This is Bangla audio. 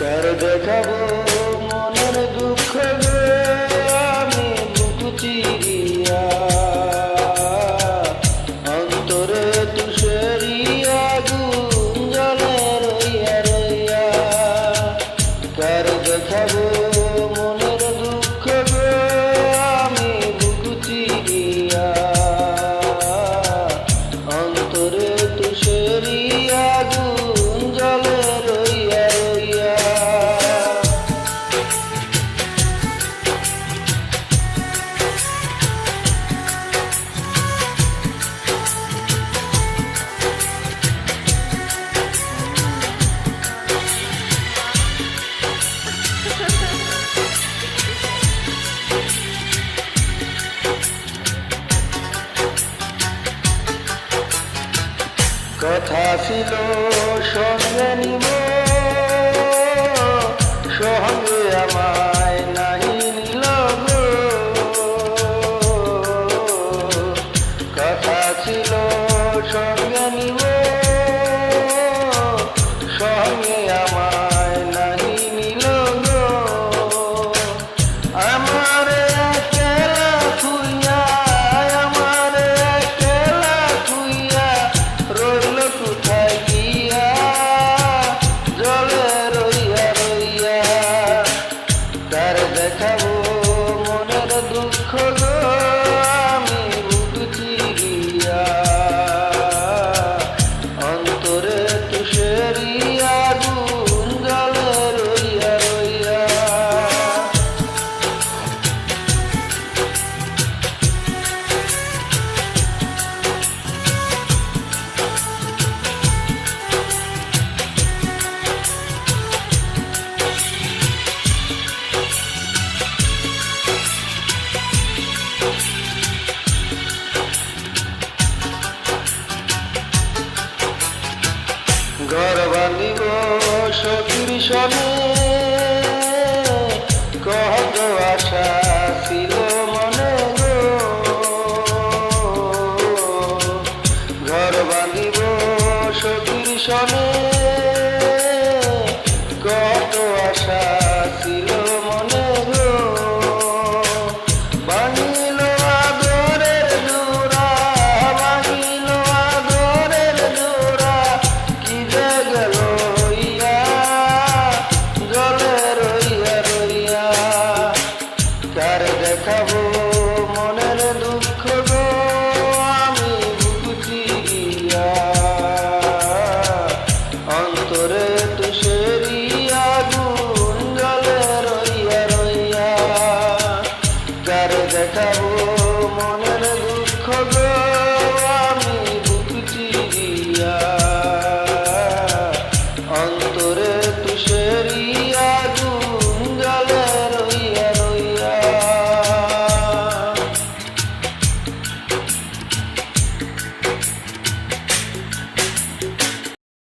তার দেখাবো মনের দুঃখ আমি বুকু চিরিয়া অন্তরে তুষরিয়া গুম জলে রইয়া রইয়া। তার দেখাবো মনের দুঃখ আমি বুকু চিরিয়া অন্তরে তুষরিয়া গুম কথা ছিল সঙ্গে নিব সঙ্গে আমার গরবানি গো, সখীর সনে। কত আশা ছিল মনে গো। গরবানি গো, সখীর সনে। কত আশা দেখা মনে